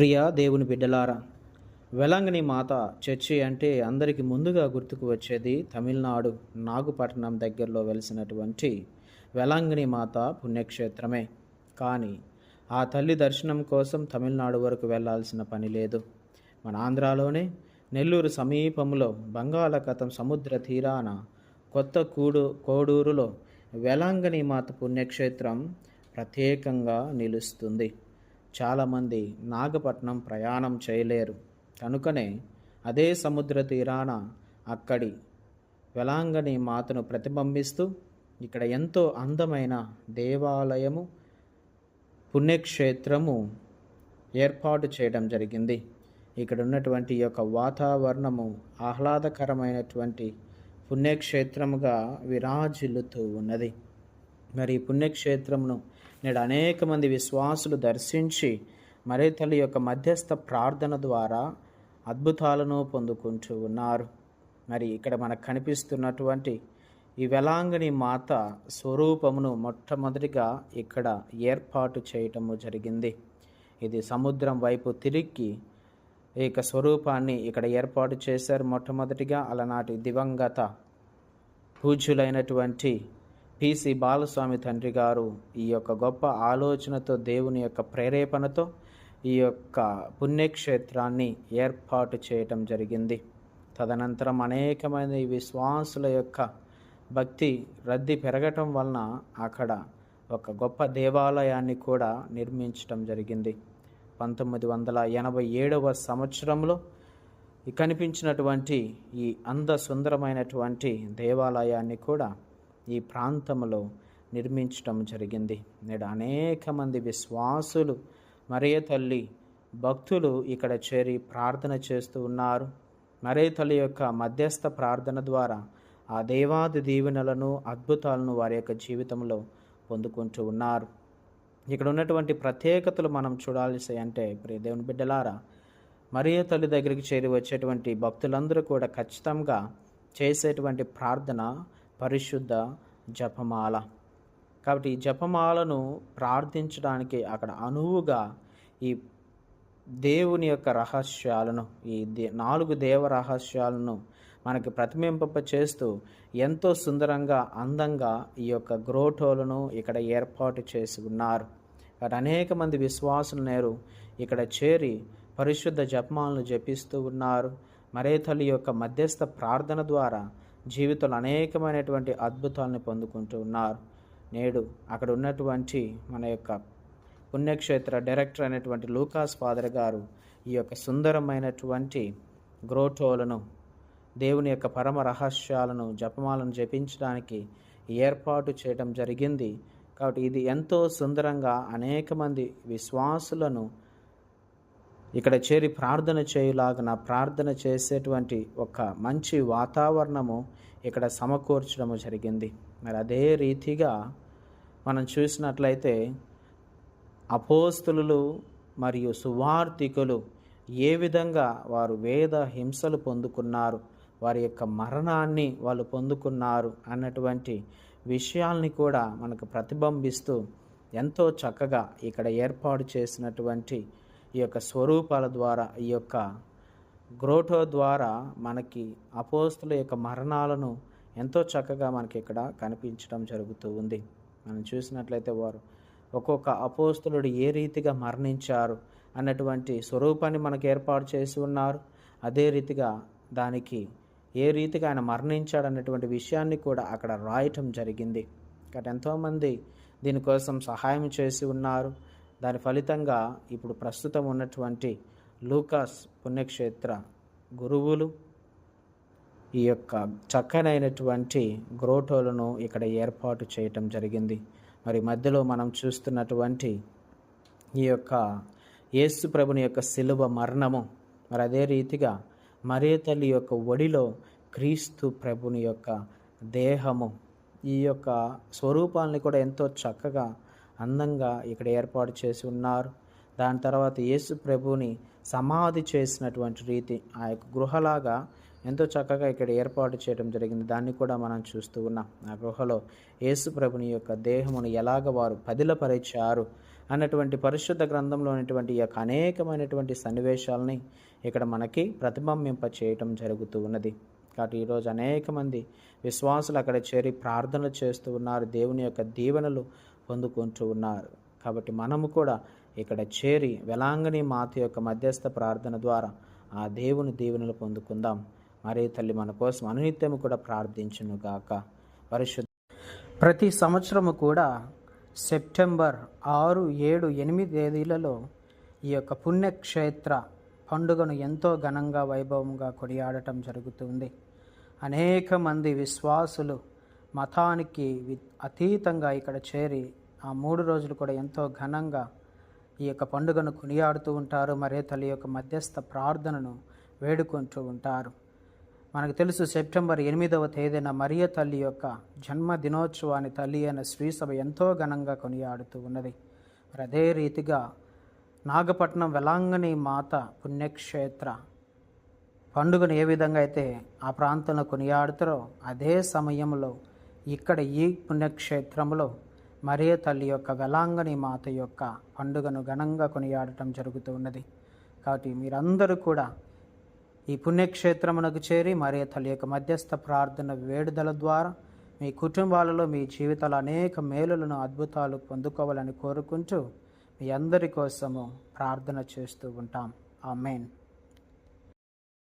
ప్రియా దేవుని బిడ్డలారా వెలంగిని మాత చర్చి అంటే అందరికీ ముందుగా గుర్తుకు వచ్చేది తమిళనాడు నాగుపట్నం దగ్గరలో వెలిసినటువంటి వెలంగిని మాత పుణ్యక్షేత్రమే. కానీ ఆ తల్లి దర్శనం కోసం తమిళనాడు వరకు వెళ్ళాల్సిన పని లేదు. మన ఆంధ్రాలోనే నెల్లూరు సమీపంలో బంగాళాఖాతం సముద్ర తీరాన కొత్త కూడు కోడూరులో వెలాంగని మాత పుణ్యక్షేత్రం ప్రత్యేకంగా నిలుస్తుంది. చాలామంది నాగపట్నం ప్రయాణం చేయలేరు. కనుకనే అదే సముద్ర తీరాన అక్కడి వెలాంగని మాతను ప్రతిబింబిస్తూ ఇక్కడ ఎంతో అందమైన దేవాలయము పుణ్యక్షేత్రము ఏర్పాటు చేయడం జరిగింది. ఇక్కడ ఉన్నటువంటి యొక్క వాతావరణము ఆహ్లాదకరమైనటువంటి పుణ్యక్షేత్రముగా విరాజిల్లుతూ ఉన్నది. మరి పుణ్యక్షేత్రమును నేడు అనేక మంది విశ్వాసులు దర్శించి మరే తల్లి యొక్క మధ్యస్థ ప్రార్థన ద్వారా అద్భుతాలను పొందుకుంటూ ఉన్నారు. మరి ఇక్కడ మనకు కనిపిస్తున్నటువంటి ఈ వెలాంగిణి మాత స్వరూపమును మొట్టమొదటిగా ఇక్కడ ఏర్పాటు చేయటము జరిగింది. ఇది సముద్రం వైపు తిరిగి ఈ యొక్క స్వరూపాన్ని ఇక్కడ ఏర్పాటు చేశారు మొట్టమొదటిగా. అలనాటి దివంగత పూజ్యులైనటువంటి పిసి బాలస్వామి తండ్రి గారు ఈ యొక్క గొప్ప ఆలోచనతో దేవుని యొక్క ప్రేరేపణతో ఈ యొక్క పుణ్యక్షేత్రాన్ని ఏర్పాటు చేయటం జరిగింది. తదనంతరం అనేకమైన విశ్వాసుల యొక్క భక్తి రద్దీ పెరగటం వలన అక్కడ ఒక గొప్ప దేవాలయాన్ని కూడా నిర్మించటం జరిగింది. పంతొమ్మిది వందల ఎనభై ఏడవ సంవత్సరంలో కనిపించినటువంటి ఈ అంద సుందరమైనటువంటి దేవాలయాన్ని కూడా ఈ ప్రాంతంలో నిర్మించటం జరిగింది. నేడు అనేక మంది విశ్వాసులు మరే తల్లి భక్తులు ఇక్కడ చేరి ప్రార్థన చేస్తూ ఉన్నారు. మరే తల్లి యొక్క మధ్యస్థ ప్రార్థన ద్వారా ఆ దేవాది దీవెనలను అద్భుతాలను వారి యొక్క జీవితంలో పొందుకుంటూ ఉన్నారు. ఇక్కడ ఉన్నటువంటి ప్రత్యేకతలు మనం చూడాల్సి అంటే ప్రియ దేవుని బిడ్డలారా మరియ తల్లి దగ్గరికి చేరి వచ్చేటువంటి భక్తులందరూ కూడా ఖచ్చితంగా చేసేటువంటి ప్రార్థన పరిశుద్ధ జపమాల. కాబట్టి ఈ జపమాలను ప్రార్థించడానికి అక్కడ అనువుగా ఈ దేవుని యొక్క రహస్యాలను ఈ దే నాలుగు దేవ రహస్యాలను మనకి ప్రతిబింబింప చేస్తూ ఎంతో సుందరంగా అందంగా ఈ యొక్క గ్రోటోలను ఇక్కడ ఏర్పాటు చేసి ఉన్నారు అనేక మంది విశ్వాసులు నేరు ఇక్కడ చేరి పరిశుద్ధ జపమాలను జపిస్తూ ఉన్నారు. మరే తల్లి యొక్క మధ్యస్థ ప్రార్థన ద్వారా జీవితంలో అనేకమైనటువంటి అద్భుతాలను పొందుకుంటూ ఉన్నారు. నేడు అక్కడ ఉన్నటువంటి మన యొక్క పుణ్యక్షేత్ర డైరెక్టర్ అయినటువంటి లూకాస్ ఫాదర్ గారు ఈ యొక్క సుందరమైనటువంటి గ్రోటోలను దేవుని యొక్క పరమ రహస్యాలను జపమాలను జపించడానికి ఏర్పాటు చేయడం జరిగింది. కాబట్టి ఇది ఎంతో సుందరంగా అనేక మంది విశ్వాసులను ఇక్కడ చేరి ప్రార్థన చేయులాగన ప్రార్థన చేసేటువంటి ఒక మంచి వాతావరణము ఇక్కడ సమకూర్చడము జరిగింది. మరి అదే రీతిగా మనం చూసినట్లయితే అపోస్తులు మరియు సువార్థికులు ఏ విధంగా వారు వేద హింసలు పొందుకున్నారు వారి యొక్క మరణాన్ని వాళ్ళు పొందుకున్నారు అన్నటువంటి విషయాల్ని కూడా మనకు ప్రతిబింబిస్తూ ఎంతో చక్కగా ఇక్కడ ఏర్పాటు చేసినటువంటి ఈ యొక్క స్వరూపాల ద్వారా ఈ యొక్క గ్రోటో ద్వారా మనకి అపోస్తుల యొక్క మరణాలను ఎంతో చక్కగా మనకి ఇక్కడ కనిపించడం జరుగుతూ ఉంది. మనం చూసినట్లయితే వారు ఒక్కొక్క అపోస్తులుడు ఏ రీతిగా మరణించారు అన్నటువంటి స్వరూపాన్ని మనకు ఏర్పాటు చేసి ఉన్నారు. అదే రీతిగా దానికి ఏ రీతిగా ఆయన మరణించాడు అన్నటువంటి విషయాన్ని కూడా అక్కడ రాయటం జరిగింది. ఇక్కడ ఎంతోమంది దీనికోసం సహాయం చేసి ఉన్నారు. దాని ఫలితంగా ఇప్పుడు ప్రస్తుతం ఉన్నటువంటి లూకాస్ పుణ్యక్షేత్ర గురువులు ఈ యొక్క చక్కనైనటువంటి గ్రోటోలను ఇక్కడ ఏర్పాటు చేయటం జరిగింది. మరి మధ్యలో మనం చూస్తున్నటువంటి ఈ యొక్క యేసు ప్రభుని యొక్క శిలువ మరణము. మరి అదే రీతిగా మరే తల్లి యొక్క ఒడిలో క్రీస్తు ప్రభుని యొక్క దేహము. ఈ యొక్క స్వరూపాలని కూడా ఎంతో చక్కగా అందంగా ఇక్కడ ఏర్పాటు చేసి ఉన్నారు. దాని తర్వాత యేసు ప్రభుని సమాధి చేసినటువంటి రీతి ఆ యొక్క గృహలాగా ఎంతో చక్కగా ఇక్కడ ఏర్పాటు చేయడం జరిగింది. దాన్ని కూడా మనం చూస్తూ ఉన్నాం. ఆ గృహలో యేసు ప్రభుని యొక్క దేహమును ఎలాగ వారు పదిలపరిచారు అన్నటువంటి పరిశుద్ధ గ్రంథంలో ఉన్నటువంటి యొక్క అనేకమైనటువంటి సన్నివేశాలని ఇక్కడ మనకి ప్రతిబింబింప చేయటం జరుగుతూ ఉన్నది. కాబట్టి ఈరోజు అనేక మంది విశ్వాసులు అక్కడ చేరి ప్రార్థనలు చేస్తూ ఉన్నారు. దేవుని యొక్క దీవెనలు పొందుకుంటూ ఉన్నారు. కాబట్టి మనము కూడా ఇక్కడ చేరి వెలాంగని మాత యొక్క మధ్యస్థ ప్రార్థన ద్వారా ఆ దేవుని దీవెనలు పొందుకుందాం. మరి తల్లి మన కోసం అనునిత్యము కూడా ప్రార్థించును గాక. పరిశుద్ధ ప్రతి సంవత్సరము కూడా సెప్టెంబర్ ఆరు ఏడు ఎనిమిది తేదీలలో ఈ యొక్క పుణ్యక్షేత్ర పండుగను ఎంతో ఘనంగా వైభవంగా కొనియాడటం జరుగుతుంది. అనేక మంది విశ్వాసులు మతానికి అతీతంగా ఇక్కడ చేరి ఆ మూడు రోజులు కూడా ఎంతో ఘనంగా ఈ యొక్క పండుగను కొనియాడుతూ ఉంటారు. మరే తల్లి యొక్క మధ్యస్థ ప్రార్థనను వేడుకుంటూ ఉంటారు. మనకు తెలుసు సెప్టెంబర్ ఎనిమిదవ తేదీన మరియ తల్లి యొక్క జన్మ దినోత్సవాన్ని తల్లి అయిన శ్రీసభ ఎంతో ఘనంగా కొనియాడుతూ ఉన్నది. మరి అదే రీతిగా నాగపట్నం వెలాంగని మాత పుణ్యక్షేత్ర పండుగను ఏ విధంగా అయితే ఆ ప్రాంతంలో కొనియాడుతారో అదే సమయంలో ఇక్కడ ఈ పుణ్యక్షేత్రంలో మరియ తల్లి యొక్క వెలాంగని మాత యొక్క పండుగను ఘనంగా కొనియాడటం జరుగుతూ ఉన్నది. కాబట్టి మీరందరూ కూడా ఈ పుణ్యక్షేత్రమునకు చేరి మరియ తల్లి యొక్క మధ్యస్థ ప్రార్థన వేడుదల ద్వారా మీ కుటుంబాలలో మీ జీవితాల అనేక మేలులను అద్భుతాలు పొందుకోవాలని కోరుకుంటూ మీ అందరి కోసము ప్రార్థన చేస్తూ ఉంటాం. ఆ మెయిన్